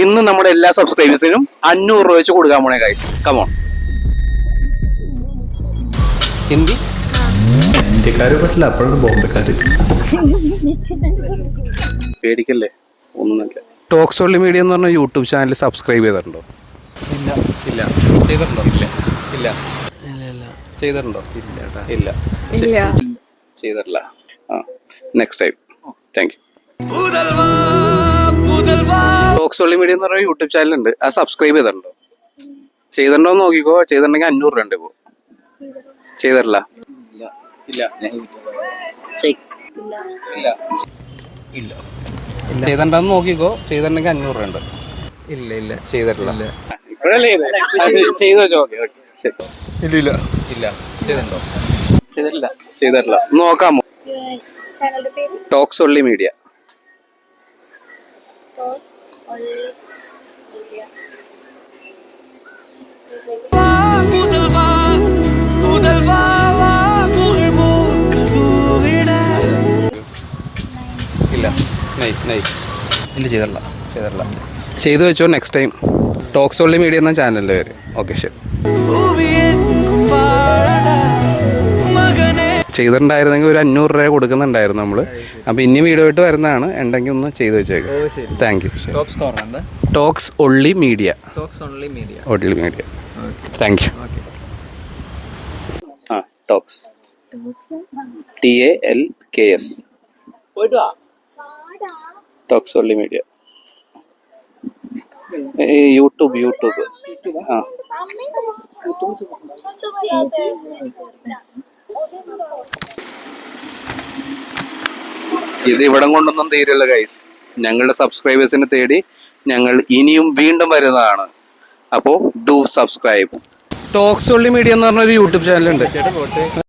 ഇന്ന് നമ്മുടെ എല്ലാ സബ്സ്ക്രൈബേഴ്സിനും അഞ്ഞൂറ് രൂപ വെച്ച് കൊടുക്കാൻ പോണേ ഗൈസ് കമോൺ ഹിന്ദി ഇന്ത്യക്കാര് പറ്റില്ല അപ്പോഴാണ് ബോംബെക്കാര്. പേടിക്കല്ലേ? ഒന്നുമില്ല ടോക്സ് ഓൺലി മീഡിയ എന്ന് പറഞ്ഞ യൂട്യൂബ് ചാനൽ സബ്സ്ക്രൈബ് ചെയ്തിട്ടുണ്ടോ? ഇല്ല ഇല്ല. ചെയ്തിട്ടുണ്ടോ? ഇല്ല ഇല്ല. ചെയ്തിട്ടുണ്ടോ? ഇല്ല ഇല്ല ഇല്ല. ചെയ്തിട്ടില്ല. ആ next time thank you talks only media എന്ന് പറയുന്ന യൂട്യൂബ് ചാനൽ ഉണ്ട്. അത് സബ്സ്ക്രൈബ് ചെയ്തിട്ടുണ്ടോ? ചെയ്തിട്ടുണ്ടോ എന്ന് നോക്കിക്കോ. ചെയ്തിട്ടുണ്ടെങ്കിൽ അഞ്ഞൂറ് രൂപ ഉണ്ട് ഇപ്പോൾ ചെയ്തിട്ടില്ല? ഇല്ല. ഇല്ല. ഇല്ല. ഇല്ല. ചെയ്തിട്ടുണ്ടെന്ന് നോക്കിക്കോ. ചെയ്തിട്ടുണ്ടെങ്കിൽ അഞ്ഞൂറ് രൂപ ഉണ്ട്. ഇല്ല ഇല്ല. ചെയ്തിട്ടില്ല. ഇപ്പോഴല്ലേ ചെയ്തേ? അത് ചെയ്ത് വെച്ചോ. Okay okay. ഇല്ല ഇല്ല. ഇല്ല. ചെയ്തിട്ടുണ്ടോ? ചെയ്തിട്ടില്ല. ചെയ്തിട്ടില്ല. നോക്കാമോ? ചാനലിന്റെ പേര്? ടോക്സ് ഒള്ളി മീഡിയ ഇല്ല. നെയ് നെയ്. ഇല്ല ചെയ്തല്ല. ചെയ്തല്ല. ചെയ്തു വെച്ചോ next time talks only media എന്ന ചാനലിന്റെ പേര്. ഓക്കെ ശരി. ചെയ്തിട്ടുണ്ടായിരുന്നെങ്കിൽ ഒരു അഞ്ഞൂറ് രൂപ കൊടുക്കുന്നുണ്ടായിരുന്നു നമ്മൾ. അപ്പോൾ ഇനി വീഡിയോ ആയിട്ട് വരുന്നതാണ്. ഉണ്ടെങ്കിൽ ഒന്ന് ചെയ്തു വെച്ചേക്ക്. Thank you talks only media talks only media only media thank you ആ talks T A L K S talks only media YouTube YouTube ആ. ഇത് ഇവിടം കൊണ്ടൊന്നും തീരില്ല ഗൈസ് ഞങ്ങളുടെ സബ്സ്ക്രൈബേഴ്സിനെ തേടി ഞങ്ങൾ ഇനിയും വീണ്ടും വരുന്നതാണ്. അപ്പോൾ do subscribe talks only media എന്ന് പറഞ്ഞൊരു യൂട്യൂബ് ചാനലുണ്ട്